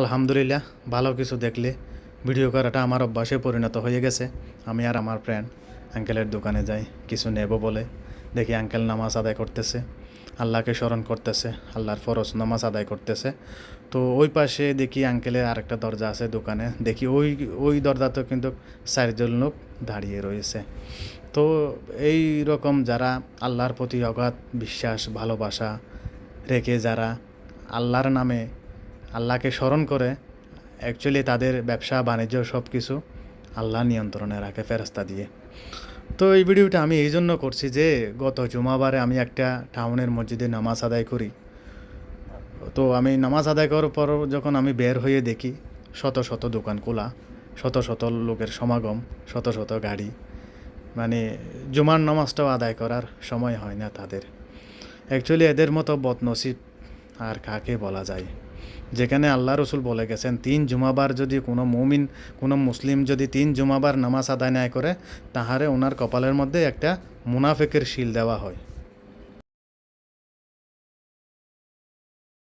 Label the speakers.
Speaker 1: আলহামদুলিল্লাহ, ভালো কিছু দেখলে ভিডিও করাটা আমার অভ্যাসে পরিণত হয়ে গেছে। আমি আর আমার ফ্রেন্ড আঙ্কেলের দোকানে যাই, কিছু নেব বলে। দেখি আঙ্কেল নামাজ আদায় করতেছে, আল্লাহকে স্মরণ করতেছে, আল্লাহর ফরজ নামাজ আদায় করতেছে। তো ওই পাশে দেখি আঙ্কেলের আরেকটা দরজা আছে দোকানে, দেখি ওই ওই দরজাতেও কিন্তু চারজন লোক দাঁড়িয়ে রয়েছে। তো এই রকম যারা আল্লাহর প্রতি অগাধ বিশ্বাস, ভালোবাসা রেখে যারা আল্লাহর নামে আল্লাহকে স্মরণ করে অ্যাকচুয়ালি তাদের ব্যবসা, বাণিজ্য সব কিছু আল্লাহ নিয়ন্ত্রণে রাখে ফেরস্তা দিয়ে। তো এই ভিডিওটা আমি এই জন্য করছি যে, গত জুমাবারে আমি একটা টাউনের মসজিদে নামাজ আদায় করি। তো আমি নামাজ আদায় করার পর যখন আমি বের হয়ে দেখি, শত শত দোকান খোলা, শত শত লোকের সমাগম, শত শত গাড়ি মানে জুমার নামাজটাও আদায় করার সময় হয় না তাদের। অ্যাকচুয়ালি এদের মতো বদনসিব আর কাকে বলা যায়? যেখানে আল্লাহ রসুল বলে গেছেন, তিন জুমাবার যদি কোনো মুমিন, কোনো মুসলিম যদি তিন জুমাবার নামাজ আদায় না করে, তাহারে ওনার কপালের মধ্যে একটা মুনাফেকের শিল দেওয়া হয়।